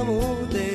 amor de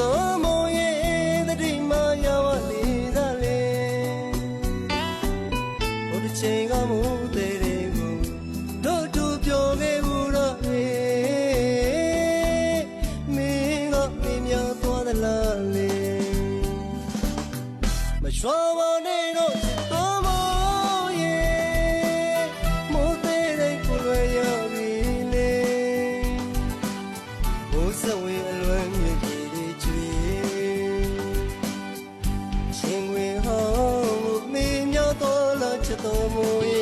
တော်မရဲ့တတိမရပါလေသာလေဟိုတစ်ချိန်ကမှုတဲ့တဲ့ကိုတို့တို့ပြောခဲ့ဘူးတော့လေမင်းကမင်းများသွားသလားလေမချောပါနဲ့တော့ amo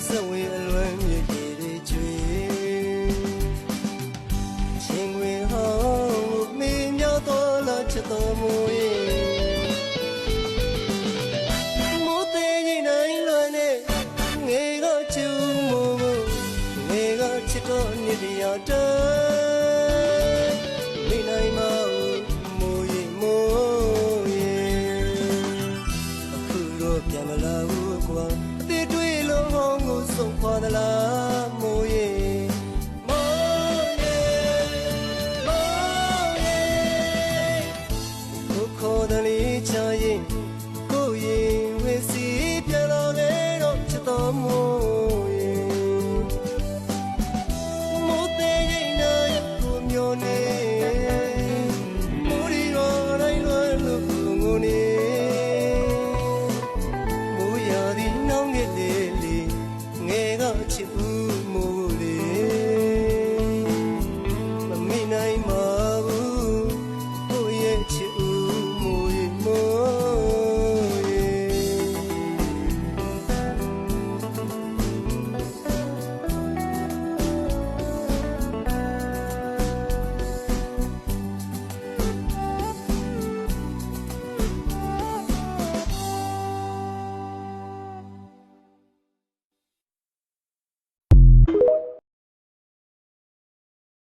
نسوي